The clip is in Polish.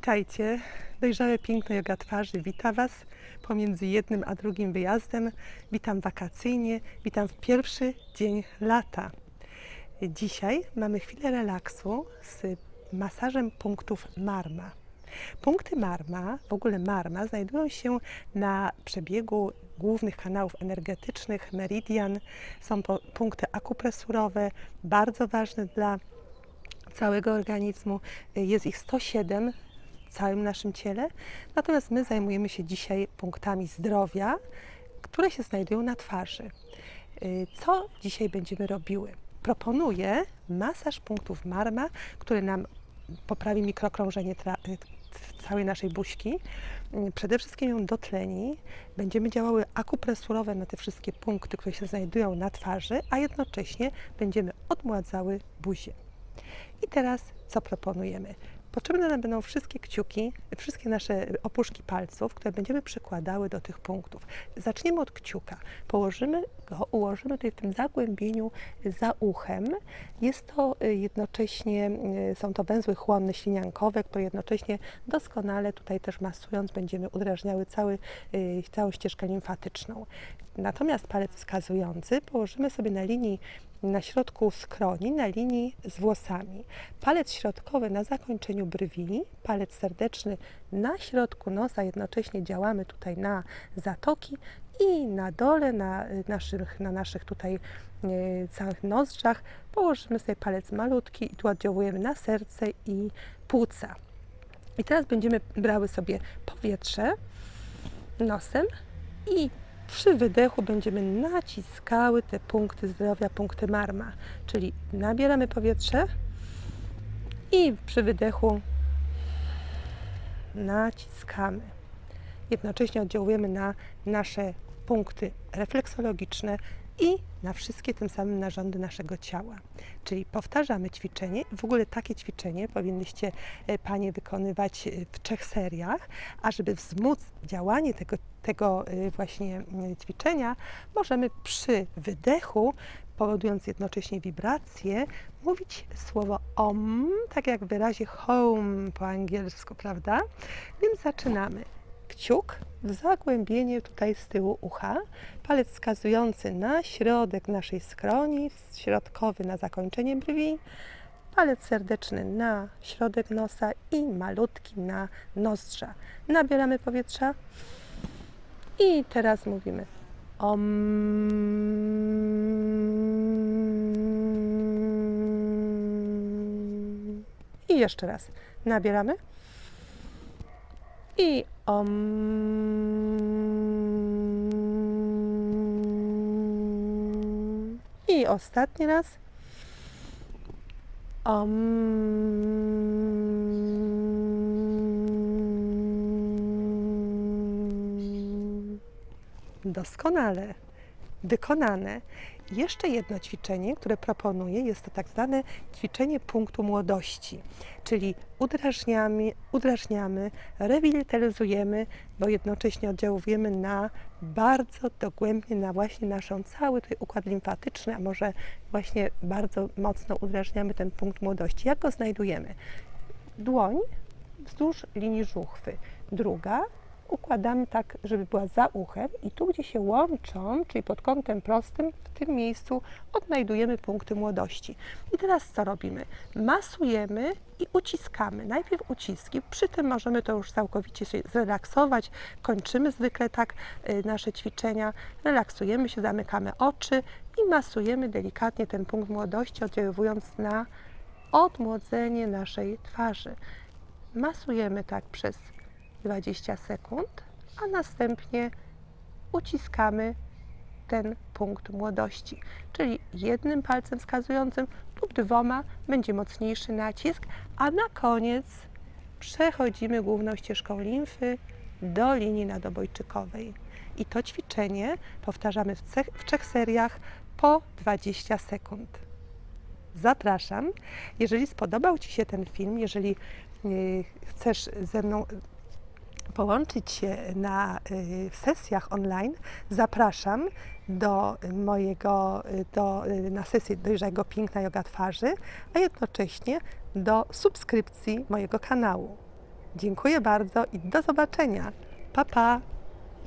Witajcie, dojrzałe piękno joga twarzy wita Was pomiędzy jednym a drugim wyjazdem. Witam wakacyjnie, witam w pierwszy dzień lata. Dzisiaj mamy chwilę relaksu z masażem punktów Marma. Punkty Marma, w ogóle Marma, znajdują się na przebiegu głównych kanałów energetycznych, meridian. Są punkty akupresurowe, bardzo ważne dla całego organizmu. Jest ich 107 w całym naszym ciele. Natomiast my zajmujemy się dzisiaj punktami zdrowia, które się znajdują na twarzy. Y, Co dzisiaj będziemy robiły? Proponuję masaż punktów marma, który nam poprawi mikrokrążenie y, całej naszej buźki. Y, Przede wszystkim ją dotleni. Będziemy działały akupresurowe na te wszystkie punkty, które się znajdują na twarzy, a jednocześnie będziemy odmładzały buzię. I teraz co proponujemy? Potrzebne nam będą wszystkie kciuki, wszystkie nasze opuszki palców, które będziemy przykładały do tych punktów. Zaczniemy od kciuka. Położymy go, ułożymy tutaj w tym zagłębieniu za uchem. Jest to y, jednocześnie, y, są to węzły chłonne, śliniankowe, które jednocześnie doskonale tutaj też masując będziemy udrażniały cały, y, całą ścieżkę limfatyczną. Natomiast palec wskazujący położymy sobie na linii na środku skroni, na linii z włosami. Palec środkowy na zakończeniu brwi, palec serdeczny na środku nosa, jednocześnie działamy tutaj na zatoki i na dole, na naszych, na naszych tutaj e, całych nozdrzach położymy sobie palec malutki i tu oddziałujemy na serce i płuca. I teraz będziemy brały sobie powietrze nosem i przy wydechu będziemy naciskały te punkty zdrowia, punkty marma. Czyli nabieramy powietrze i przy wydechu naciskamy. Jednocześnie oddziałujemy na nasze punkty refleksologiczne i na wszystkie tym samym narządy naszego ciała. Czyli powtarzamy ćwiczenie. W ogóle takie ćwiczenie powinnyście e, Panie wykonywać e, w trzech seriach, a żeby wzmóc działanie tego, tego e, właśnie ćwiczenia, możemy przy wydechu, powodując jednocześnie wibracje, mówić słowo om, tak jak w wyrazie home po angielsku, prawda? Więc zaczynamy kciuk w zagłębienie tutaj z tyłu ucha, palec wskazujący na środek naszej skroni, środkowy na zakończenie brwi, palec serdeczny na środek nosa i malutki na nozdrza. Nabieramy powietrza i teraz mówimy om. I jeszcze raz. Nabieramy i om. I ostatni raz. Om. Doskonale wykonane. Jeszcze jedno ćwiczenie, które proponuję, jest to tak zwane ćwiczenie punktu młodości, czyli udrażniamy, udrażniamy rewitalizujemy, bo jednocześnie oddziałujemy na bardzo dogłębnie na właśnie naszą cały tutaj układ limfatyczny, a może właśnie bardzo mocno udrażniamy ten punkt młodości. Jak go znajdujemy? Dłoń wzdłuż linii żuchwy, druga układamy tak, żeby była za uchem i tu, gdzie się łączą, czyli pod kątem prostym, w tym miejscu odnajdujemy punkty młodości. I teraz co robimy? Masujemy i uciskamy. Najpierw uciski, przy tym możemy to już całkowicie się zrelaksować. Kończymy zwykle tak y, nasze ćwiczenia. Relaksujemy się, zamykamy oczy i masujemy delikatnie ten punkt młodości, oddziaływując na odmłodzenie naszej twarzy. Masujemy tak przez 20 sekund, a następnie uciskamy ten punkt młodości. Czyli jednym palcem wskazującym lub dwoma będzie mocniejszy nacisk, a na koniec przechodzimy główną ścieżką limfy do linii nadobojczykowej. I to ćwiczenie powtarzamy w, cech, w trzech seriach po 20 sekund. Zapraszam. Jeżeli spodobał Ci się ten film, jeżeli y, chcesz ze mną połączyć się na y, sesjach online, zapraszam do mojego, do, y, na sesję Dojrzałego Piękna Yoga Twarzy, a jednocześnie do subskrypcji mojego kanału. Dziękuję bardzo i do zobaczenia. Pa, pa!